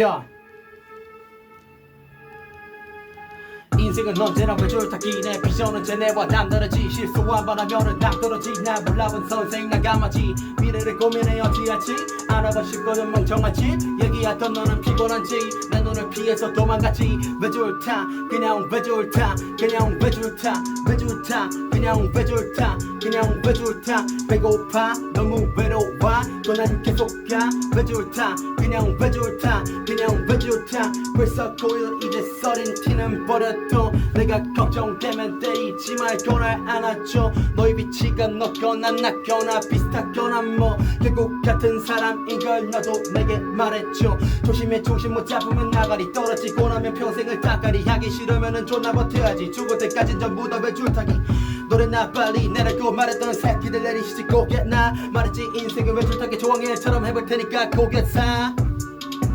야. 인생은 언제나 외줄타기 내 비전은 쟤네와 남다르지. 실수 한번 하면은 남떨어지. 나 몰라본 선생 나가마지. 미래를 고민해 어찌할지. 알아봐 싶거든 멍청하지. 얘기하던 너는 피곤한지. 내 눈을 피해서 도망갔지. 왜 좋다 그냥 왜 좋다 그냥 왜 좋다 그냥 왜 좋다 그냥 왜 좋다 배고파. 너무 외로 워 또난 계속 가왜 좋다? 그냥 왜 좋다? 그냥 왜 좋다? 벌써 고일 이제 서린 티는 버려도 내가 걱정되면 때리지 말고 날 안아줘. 너의 위치가 높거나 낮거나 비슷하거나 뭐. 결국 같은 사람인 걸 너도 내게 말해줘 조심해 중심 못 잡으면 나가리 떨어지고 나면 평생을 닦아리 하기 싫으면은 존나 버텨야지. 죽을 때까진 전부 다 외줄타기? 노래 나 빨리 내라고 말했던 새끼들 내리시지 고개 나 말했지 인생은 외줄타기 조항일처럼 해볼 테니까 고개 사